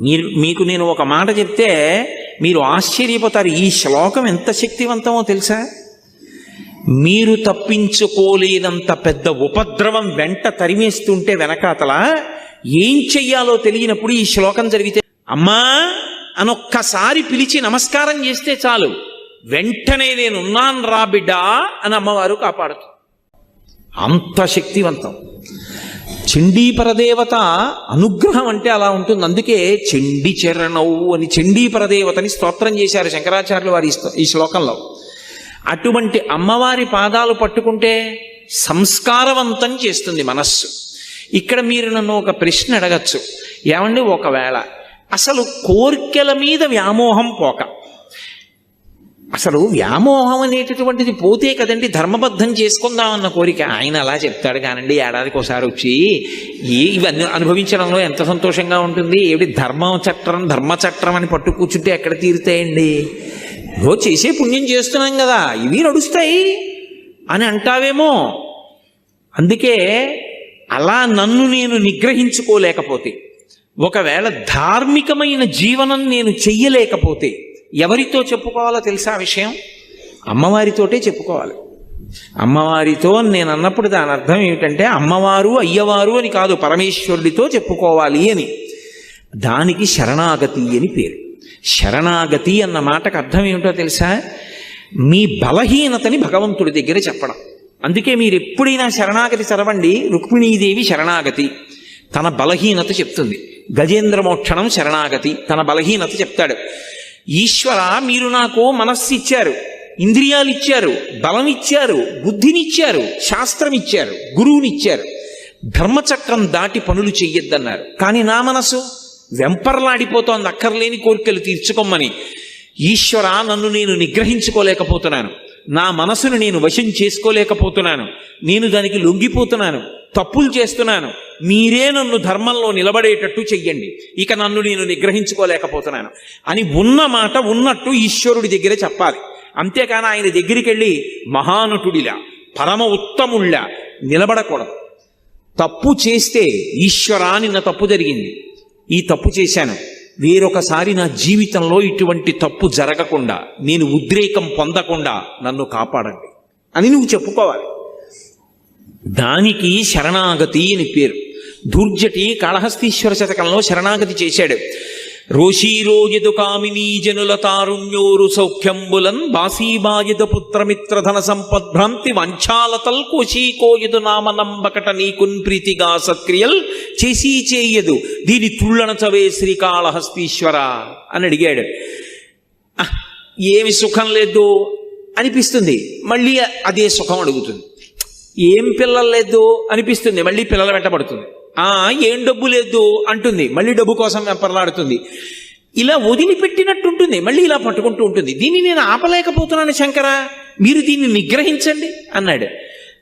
మీరు మీకు నేను ఒక మాట చెప్తే మీరు ఆశ్చర్యపోతారు ఈ శ్లోకం ఎంత శక్తివంతమో తెలుసా? మీరు తప్పించుకోలేనంత పెద్ద ఉపద్రవం వెంట తరిమేస్తుంటే వెనకాతల ఏం చెయ్యాలో తెలియనప్పుడు ఈ శ్లోకం జరిగితే అమ్మా అనొక్కసారి పిలిచి నమస్కారం చేస్తే చాలు. వెంటనే నేనున్నాను రా బిడ్డా అని అమ్మవారు కాపాడుతుంది అంత శక్తివంతం. చండీపరదేవత అనుగ్రహం అంటే అలా ఉంటుంది. అందుకే చండి చరణవు అని చండీపరదేవతని స్తోత్రం చేశారు శంకరాచార్యులు వారి ఈ శ్లోకంలో. అటువంటి అమ్మవారి పాదాలు పట్టుకుంటే సంస్కారవంతం చేస్తుంది మనస్సు. ఇక్కడ మీరు నన్ను ఒక ప్రశ్న అడగచ్చు. ఏమండి? ఒకవేళ అసలు కోర్కెల మీద వ్యామోహం పోక అసలు వ్యామోహం అనేటటువంటిది పోతే కదండి ధర్మబద్ధం చేసుకుందామన్న కోరిక. ఆయన అలా చెప్తాడు కానండి ఏడాదికి ఒకసారి వచ్చి ఏ ఇవన్నీ అనుభవించడంలో ఎంత సంతోషంగా ఉంటుంది? ఏమిటి ధర్మం చట్టం ధర్మ చట్టం అని పట్టు కూర్చుంటే ఎక్కడ తీరుతాయండి? రోజు చేసే పుణ్యం చేస్తున్నాం కదా ఇవి నడుస్తాయి అని అంటావేమో. అందుకే అలా నన్ను నేను నిగ్రహించుకోలేకపోతే ఒకవేళ ధార్మికమైన జీవనం నేను చెయ్యలేకపోతే ఎవరితో చెప్పుకోవాలో తెలుసా విషయం? అమ్మవారితోటే చెప్పుకోవాలి. అమ్మవారితో నేను అన్నప్పుడు దాని అర్థం ఏమిటంటే అమ్మవారు అయ్యవారు అని కాదు పరమేశ్వరుడితో చెప్పుకోవాలి అని. దానికి శరణాగతి అని పేరు. శరణాగతి అన్న మాటకు అర్థం ఏమిటో తెలుసా? మీ బలహీనతని భగవంతుడి దగ్గర చెప్పడం. అందుకే మీరు ఎప్పుడైనా శరణాగతి చదవండి రుక్మిణీదేవి శరణాగతి. తన బలహీనత చెప్తుంది. గజేంద్ర మోక్షణం శరణాగతి. తన బలహీనత చెప్తాడు. ఈశ్వర మీరు నాకు మనస్సు ఇచ్చారు ఇంద్రియాలు ఇచ్చారు బలం ఇచ్చారు బుద్ధినిచ్చారు శాస్త్రం ఇచ్చారు గురువునిచ్చారు. ధర్మచక్రం దాటి పనులు చెయ్యొద్దన్నారు. కానీ నా మనసు వెంపర్లాడిపోతోంది అక్కర్లేని కోరికలు తీర్చుకోమని. ఈశ్వర నన్ను నేను నిగ్రహించుకోలేకపోతున్నాను. నా మనసును నేను వశం చేసుకోలేకపోతున్నాను. నేను దానికి లొంగిపోతున్నాను. తప్పులు చేస్తున్నాను. మీరే నన్ను ధర్మంలో నిలబడేటట్టు చెయ్యండి. ఇక నన్ను నేను నిగ్రహించుకోలేకపోతున్నాను. అని ఉన్న మాట ఉన్నట్టు ఈశ్వరుడి దగ్గర చెప్పాలి. అంతేకాని ఆయన దగ్గరికి వెళ్ళి మహానటుడిలా పరమ ఉత్తముళ్ళ నిలబడకూడదు. తప్పు చేస్తే ఈశ్వరా నిన్న తప్పు జరిగింది. ఈ తప్పు చేశాను. వేరొకసారి నా జీవితంలో ఇటువంటి తప్పు జరగకుండా నేను ఉద్రేకం పొందకుండా నన్ను కాపాడండి. అని నువ్వు చెప్పుకోవాలి. దానికి శరణాగతి అని పేరు. దుర్జటి కాళహస్తీశ్వర శతకంలో శరణాగతి చేశాడు. రోషీరోజదు కామినీ జనుల తారుణ్యోరు సౌఖ్యంబులన్ బాసీబాయద పుత్రమిత్రధన సంపద్భ్రాంతి వంచాలతల్ కోశీకోయదు నామ నంబకట నీకున్ ప్రీతిగా సత్క్రియల్ చేసి చేయదు దీని తుళ్ళన చవే శ్రీకాళహస్తీశ్వర అని అడిగాడు. "ఆహ్, ఏమి సుఖం లేదు అనిపిస్తుంది. మళ్ళీ అదే సుఖం అడుగుతుంది. ఏం పిల్లలు లేదు అనిపిస్తుంది. మళ్ళీ పిల్లల వెంటబడుతుంది ఆ ఏం డబ్బు లేదు అంటుంది. మళ్ళీ డబ్బు కోసం వెంపర్లాడుతుంది. ఇలా వదిలిపెట్టినట్టుంటుంది. మళ్ళీ ఇలా పట్టుకుంటూ ఉంటుంది. దీన్ని నేను ఆపలేకపోతున్నాను శంకర. మీరు దీన్ని నిగ్రహించండి అన్నాడు.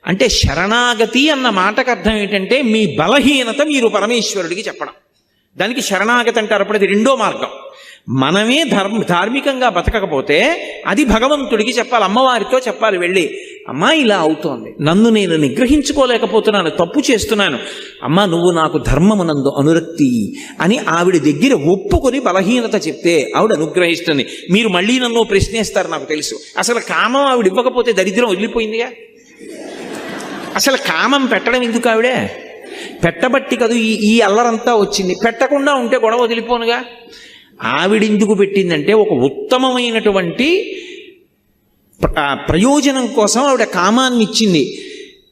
అంటే శరణాగతి అన్న మాటకు అర్థం ఏంటంటే మీ బలహీనత మీరు పరమేశ్వరుడికి చెప్పడం. దానికి శరణాగతి అంటారు. అప్పుడు అది రెండో మార్గం. మనమే ధర్మ ధార్మికంగా బతకకపోతే అది భగవంతుడికి చెప్పాలి. అమ్మవారితో చెప్పాలి వెళ్ళి. అమ్మా ఇలా అవుతోంది. నన్ను నేను నిగ్రహించుకోలేకపోతున్నాను తప్పు చేస్తున్నాను. అమ్మా నువ్వు నాకు ధర్మమునందు అనురక్తి అని ఆవిడ దగ్గర ఒప్పుకొని బలహీనత చెప్తే ఆవిడ అనుగ్రహిస్తుంది. మీరు మళ్ళీ నన్ను ప్రశ్నిస్తారు నాకు తెలుసు. అసలు కామం ఆవిడ ఇవ్వకపోతే దరిద్రం వదిలిపోయిందిగా? అసలు కామం పెట్టడం ఎందుకు ఆవిడే? పెట్టబట్టి కదూ ఈ ఈ అల్లరంతా వచ్చింది. పెట్టకుండా ఉంటే గొడవ వదిలిపోనుగా? ఆవిడెందుకు పెట్టిందంటే ఒక ఉత్తమమైనటువంటి ప్రయోజనం కోసం ఆవిడ కామాన్ని ఇచ్చింది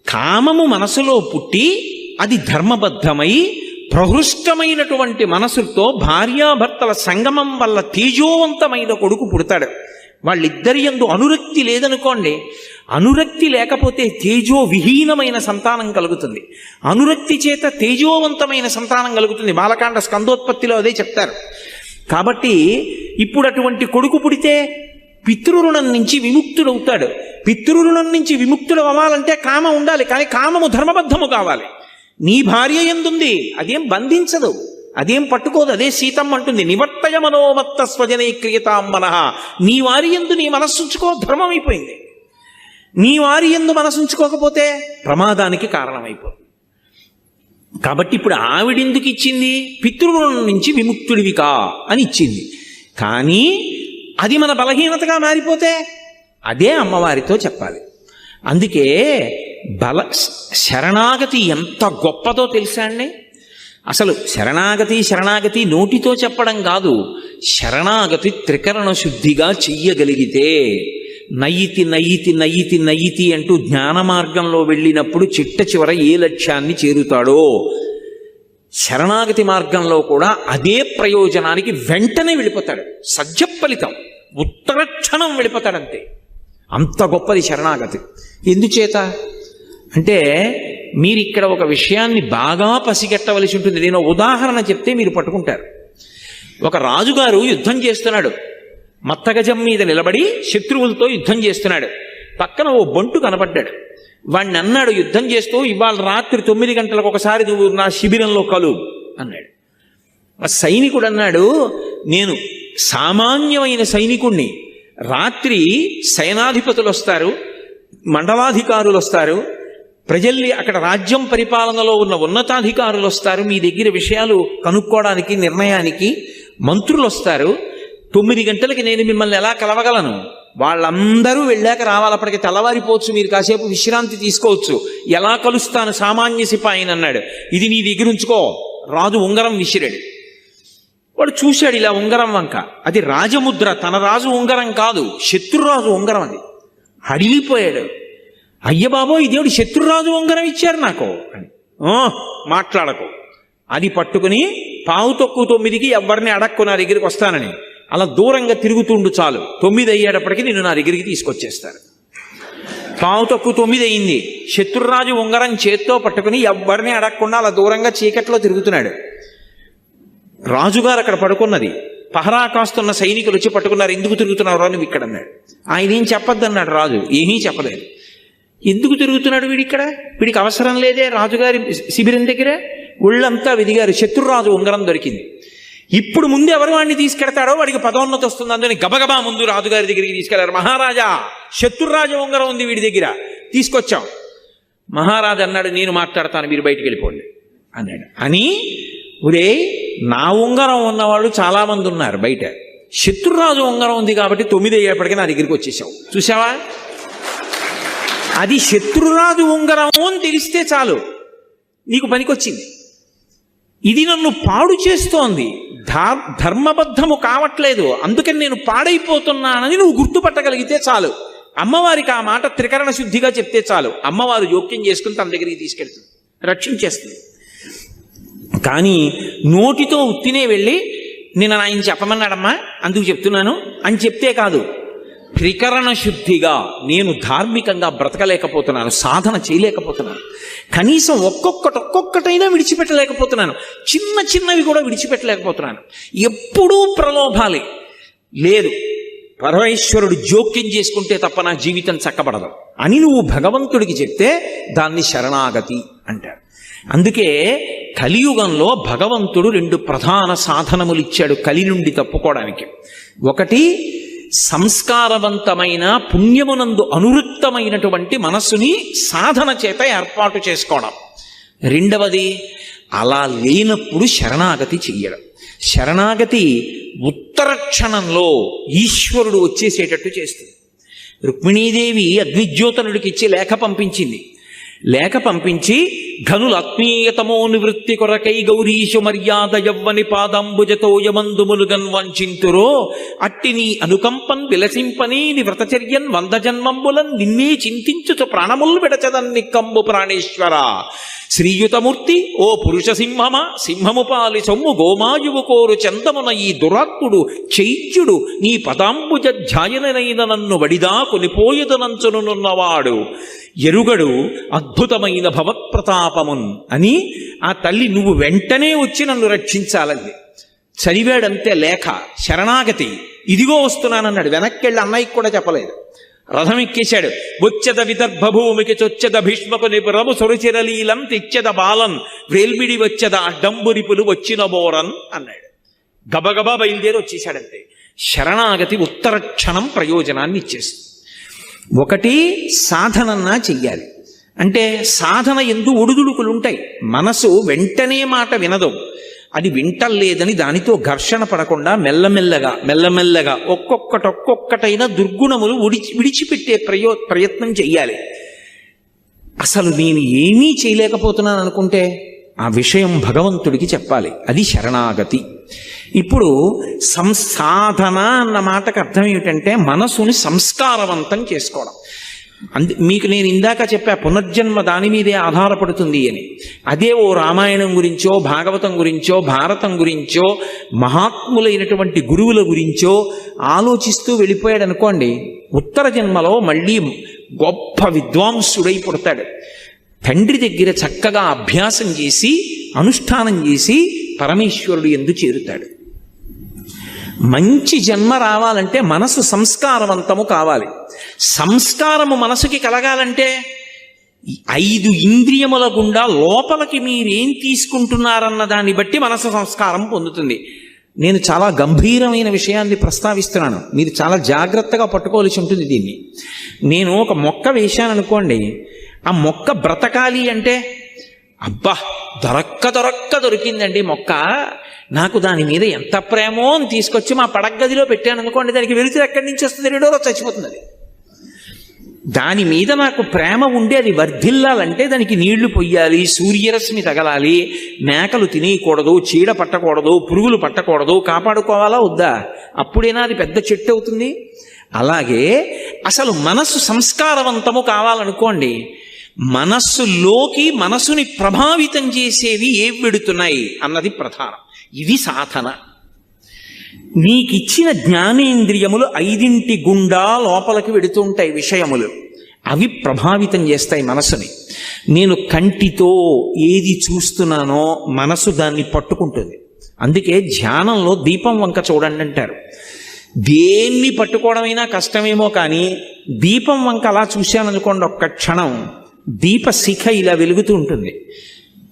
కామము మనసులో పుట్టి అది ధర్మబద్ధమై ప్రహృష్టమైనటువంటి మనసుతో భార్యాభర్తల సంగమం వల్ల తేజోవంతమైన కొడుకు పుడతాడు. వాళ్ళిద్దరి ఎందు అనురక్తి లేదనుకోండి అనురక్తి లేకపోతే తేజో విహీనమైన సంతానం కలుగుతుంది. అనురక్తి చేత తేజోవంతమైన సంతానం కలుగుతుంది. బాలకాండ స్కందోత్పత్తిలో అదే చెప్తారు. కాబట్టి ఇప్పుడు అటువంటి కొడుకు పుడితే పితృరుణం నుంచి విముక్తుడవుతాడు. పితృరుణం నుంచి విముక్తుడు అవ్వాలంటే కామ ఉండాలి కానీ కామము ధర్మబద్ధము కావాలి. నీ భార్య ఎందుంది? అదేం బంధించదు అదేం పట్టుకోదు అదే సీతమ్మ అంటుంది. నివర్తయ మనోమత్త స్వజనే క్రియతాం మనః. నీ వారి ఎందు నీ మనస్సుంచుకో ధర్మం అయిపోయింది నీ వారి ఎందు మనసుంచుకోకపోతే ప్రమాదానికి కారణమైపోతుంది కాబట్టి ఇప్పుడు ఆవిడెందుకు ఇచ్చింది? పితృగుణం నుంచి విముక్తుడివికా అని ఇచ్చింది. కానీ అది మన బలహీనతగా మారిపోతే అదే అమ్మవారితో చెప్పాలి. అందుకే బల శరణాగతి ఎంత గొప్పదో తెలుసా అండి? అసలు శరణాగతి శరణాగతి నోటితో చెప్పడం కాదు శరణాగతి త్రికరణ శుద్ధిగా చెయ్యగలిగితే నయ్యితి నయ్యితి నయ్యితి నయ్యితి అంటూ జ్ఞాన మార్గంలో వెళ్ళినప్పుడు చిట్ట చివర ఏ లక్ష్యాన్ని చేరుతాడో శరణాగతి మార్గంలో కూడా అదే ప్రయోజనానికి వెంటనే వెళ్ళిపోతాడు. సజ్జ ఫలితం. ఉత్తర క్షణం వెళ్ళిపోతాడంతే. అంత గొప్పది శరణాగతి. ఎందుచేత? అంటే మీరు ఇక్కడ ఒక విషయాన్ని బాగా పసిగట్టవలసి ఉంటుంది. నేను ఉదాహరణ చెప్తే మీరు పట్టుకుంటారు. ఒక రాజుగారు యుద్ధం చేస్తున్నాడు. మత్తగజం మీద నిలబడి శత్రువులతో యుద్ధం చేస్తున్నాడు. పక్కన ఓ బంటు కనపడ్డాడు. వాణ్ణి అన్నాడు యుద్ధం చేస్తూ ఇవాళ రాత్రి తొమ్మిది గంటలకు ఒకసారి నువ్వు నా శిబిరంలో కలు అన్నాడు. ఆ సైనికుడు అన్నాడు నేను సామాన్యమైన సైనికుణ్ణి. రాత్రి సైనాధిపతులు వస్తారు మండలాధికారులు వస్తారు ప్రజల్ని అక్కడ రాజ్యం పరిపాలనలో ఉన్న ఉన్నతాధికారులు వస్తారు మీ దగ్గర విషయాలు కనుక్కోవడానికి నిర్ణయానికి మంత్రులు వస్తారు తొమ్మిది గంటలకి నేను మిమ్మల్ని ఎలా కలవగలను? వాళ్ళందరూ వెళ్ళాక రావాలి అప్పటికి తెల్లవారిపోవచ్చు మీరు కాసేపు విశ్రాంతి తీసుకోవచ్చు. ఎలా కలుస్తాను సామాన్య సిపాయిని అన్నాడు. ఇది నీ దగ్గర ఉంచుకో. రాజు ఉంగరం విసిరాడు. వాడు చూశాడు ఇలా ఉంగరం వంక. అది రాజముద్ర. తన రాజు ఉంగరం కాదు. శత్రురాజు ఉంగరం అది. అడిగిపోయాడు. అయ్యబాబో బాబో శత్రురాజు ఉంగరం ఇచ్చారు నాకు అని. మాట్లాడకు. అది పట్టుకుని పావు తొక్కు తొమ్మిదికి ఎవరిని అడక్కు నా దగ్గరికి వస్తానని. అలా దూరంగా తిరుగుతుండు చాలు. తొమ్మిది అయ్యేటప్పటికి నిన్ను నా దగ్గరికి తీసుకొచ్చేస్తారు. పావు తక్కువ తొమ్మిది అయింది. శత్రురాజు ఉంగరం చేత్తో పట్టుకుని ఎవరిని అడగకుండా అలా దూరంగా చీకట్లో తిరుగుతున్నాడు. రాజుగారు అక్కడ పడుకున్నది. పహరా కాస్తున్న సైనికులు వచ్చి పట్టుకున్నారు ఎందుకు తిరుగుతున్నారు అని ఇక్కడ? అన్నాడు. ఆయన ఏం చెప్పొద్దన్నాడు రాజు. ఏమీ చెప్పలేదు. ఎందుకు తిరుగుతున్నాడు వీడి ఇక్కడ? వీడికి అవసరం లేదే రాజుగారి శిబిరం దగ్గర? ఒళ్ళంతా వెదిగారు. శత్రురాజు ఉంగరం దొరికింది. ఇప్పుడు ముందు ఎవరు వాడిని తీసుకెడతాడో వాడికి పదోన్నతి వస్తుంది. అందుకని గబగబా ముందు రాజుగారి దగ్గరికి తీసుకెళ్ళారు. మహారాజా శత్రురాజు ఉంగరం ఉంది వీడి దగ్గర. తీసుకొచ్చాం. మహారాజు అన్నాడు నేను మాట్లాడతాను మీరు బయటికి వెళ్ళిపోండి. అన్నాడు. అని ఒరే నా ఉంగరం ఉన్నవాళ్ళు చాలామంది ఉన్నారు బయట. శత్రురాజు ఉంగరం ఉంది కాబట్టి తొమ్మిది అయ్యేప్పటికీ నా దగ్గరికి వచ్చేసావు. చూసావా అది శత్రురాజు ఉంగరం అని తెలిస్తే చాలు. నీకు పనికొచ్చింది. ఇది నన్ను పాడు చేస్తోంది. ధర్మబద్ధము కావట్లేదు. అందుకని నేను పాడైపోతున్నానని నువ్వు గుర్తుపట్టగలిగితే చాలు. అమ్మవారికి ఆ మాట త్రికరణ శుద్ధిగా చెప్తే చాలు. అమ్మవారు జోక్యం చేసుకుని తన దగ్గరికి తీసుకెళ్తుంది. రక్షించేస్తుంది కానీ నోటితో ఉత్తినే వెళ్ళి నేను ఆయన చెప్పమన్నాడమ్మా అందుకు చెప్తున్నాను అని చెప్తే కాదు. త్రికరణ శుద్ధిగా నేను ధార్మికంగా బ్రతకలేకపోతున్నాను సాధన చేయలేకపోతున్నాను. కనీసం ఒక్కొక్కటి ఒక్కొక్కటైనా విడిచిపెట్టలేకపోతున్నాను. చిన్న చిన్నవి కూడా విడిచిపెట్టలేకపోతున్నాను. ఎప్పుడూ ప్రలోభాలే. లేదు పరమేశ్వరుడు జోక్యం చేసుకుంటే తప్ప నా జీవితం చక్కబడదు. అని నువ్వు భగవంతుడికి చెప్తే దాన్ని శరణాగతి అంటాడు. అందుకే కలియుగంలో భగవంతుడు రెండు ప్రధాన సాధనములు ఇచ్చాడు కలి నుండి తప్పుకోవడానికి. ఒకటి సంస్కారవంతమైన పుణ్యమునందు అనువృత్తమైనటువంటి మనస్సుని సాధన చేత ఏర్పాటు చేసుకోవడం. రెండవది అలా లేనప్పుడు శరణాగతి చెయ్యడం. శరణాగతి ఉత్తర క్షణంలో ఈశ్వరుడు వచ్చేసేటట్టు చేస్తుంది. రుక్మిణీదేవి అగ్నిజ్యోతనుడికి ఇచ్చి లేఖ పంపించింది. లేఖ పంపించి ఘనుల ఆత్మీయతమో నివృత్తి కొరకై గౌరీషు మర్యాద యవ్వని పాదంబుజతో యమందుములుగన్ వంచింతురో అట్టి నీ అనుకంపన్ విలసింపని ని వ్రతచర్యన్ వంద జన్మంబులన్ నిన్నే చింతించుచు ప్రాణములు విడచదన్ నిక్కంబు ప్రాణేశ్వర. శ్రీయుతమూర్తి ఓ పురుష సింహమ సింహము పాలి సొమ్ము గోమాయువు కోరు చందమున ఈ దురాత్ముడు చైత్యుడు నీ పదాంబుజ ధ్యాయనైన నన్ను వడిదా కొనిపోయదనంచునున్నవాడు. ఎరుగడు అద్భుతమైన భవత్ప్రతాపమున్ అని ఆ తల్లి నువ్వు వెంటనే వచ్చి నన్ను రక్షించాలంది. చదివాడంతే లేఖ శరణాగతి ఇదిగో వస్తున్నానన్నాడు. వెనక్కెళ్ళి అన్నయ్యకి కూడా చెప్పలేదు. రథం ఎక్కేశాడు. బొచ్చద విదర్భ భూమికి చొచ్చెద భీష్మపు నిపురము సురచిరలీలం తెచ్చెద బాలన్ వేల్మిడి వచ్చెద అడ్డంబురిపులు వచ్చిన బోరన్ అన్నాడు. గబగబా బయలుదేరి వచ్చేశాడంతే. శరణాగతి ఉత్తర క్షణం ప్రయోజనాన్ని ఇచ్చేస్తుంది ఒకటి సాధనన్నా చెయ్యాలి. అంటే సాధన ఎందు ఒడుదుడుకులు ఉంటాయి మనసు వెంటనే మాట వినదు. అది వింటలేదని దానితో ఘర్షణ పడకుండా మెల్లమెల్లగా మెల్లమెల్లగా ఒక్కొక్కటి ఒక్కొక్కటైనా దుర్గుణములు విడిచి విడిచిపెట్టే ప్రయో ప్రయత్నం చెయ్యాలి. అసలు నేను ఏమీ చేయలేకపోతున్నాను అనుకుంటే ఆ విషయం భగవంతుడికి చెప్పాలి. అది శరణాగతి. ఇప్పుడు సంసాధన అన్న మాటకు అర్థం ఏమిటంటే మనసుని సంస్కారవంతం చేసుకోవడం. అందు మీకు నేను ఇందాక చెప్పా పునర్జన్మ దాని మీదే ఆధారపడుతుంది అని. అదే ఓ రామాయణం గురించో భాగవతం గురించో భారతం గురించో మహాత్ములైనటువంటి గురువుల గురించో ఆలోచిస్తూ వెళ్ళిపోయాడు అనుకోండి ఉత్తర జన్మలో మళ్ళీ గొప్ప విద్వాంసుడై పుడతాడు. తండ్రి దగ్గర చక్కగా అభ్యాసం చేసి అనుష్ఠానం చేసి పరమేశ్వరుడు ఎందు చేరుతాడు. మంచి జన్మ రావాలంటే మనసు సంస్కారవంతము కావాలి. సంస్కారము మనసుకి కలగాలంటే ఐదు ఇంద్రియముల గుండా లోపలికి మీరేం తీసుకుంటున్నారన్న దాన్ని బట్టి మనసు సంస్కారం పొందుతుంది. నేను చాలా గంభీరమైన విషయాన్ని ప్రస్తావిస్తున్నాను. మీరు చాలా జాగ్రత్తగా పట్టుకోవాల్సి ఉంటుంది దీన్ని. నేను ఒక మొక్క వేశాను అనుకోండి ఆ మొక్క బ్రతకాలి అంటే అబ్బా దొరక్క దొరక్క దొరికిందండి మొక్క. నాకు దాని మీద ఎంత ప్రేమో అని తీసుకొచ్చి మా పడగదిలో పెట్టాను అనుకోండి దానికి వెలుతురు ఎక్కడి నుంచి వస్తుంది రెండో రోజు చచ్చిపోతుంది అది. దాని మీద నాకు ప్రేమ ఉండి అది వర్ధిల్లాలంటే దానికి నీళ్ళు పొయ్యాలి సూర్యరశ్మి తగలాలి మేకలు తినేయకూడదు చీడ పట్టకూడదు పురుగులు పట్టకూడదు కాపాడుకోవాలా వద్దా? అప్పుడైనా అది పెద్ద చెట్టు అవుతుంది? అలాగే అసలు మనస్సు సంస్కారవంతము కావాలనుకోండి మనస్సులోకి మనసుని ప్రభావితం చేసేవి ఏవి వెడుతున్నాయి అన్నది ప్రధానం. ఇది సాధన. నీకిచ్చిన జ్ఞానేంద్రియములు ఐదింటి గుండా లోపలికి వెడుతుంటాయి విషయములు. అవి ప్రభావితం చేస్తాయి మనసుని నేను కంటితో ఏది చూస్తున్నానో మనసు దాన్ని పట్టుకుంటుంది. అందుకే ధ్యానంలో దీపం వంక చూడండి అంటారు. దేన్ని పట్టుకోవడమైనా కష్టమేమో కానీ దీపం వంక అలా చూశాననుకోండి ఒక్క క్షణం. దీప శిఖ ఇలా వెలుగుతూ ఉంటుంది.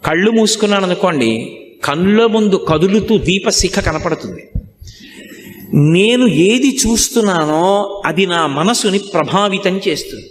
కళ్ళు మూసుకున్నాను అనుకోండి కళ్ళ ముందు కదులుతూ దీప శిఖ కనపడుతుంది. నేను ఏది చూస్తున్నానో అది నా మనసుని ప్రభావితం చేస్తుంది.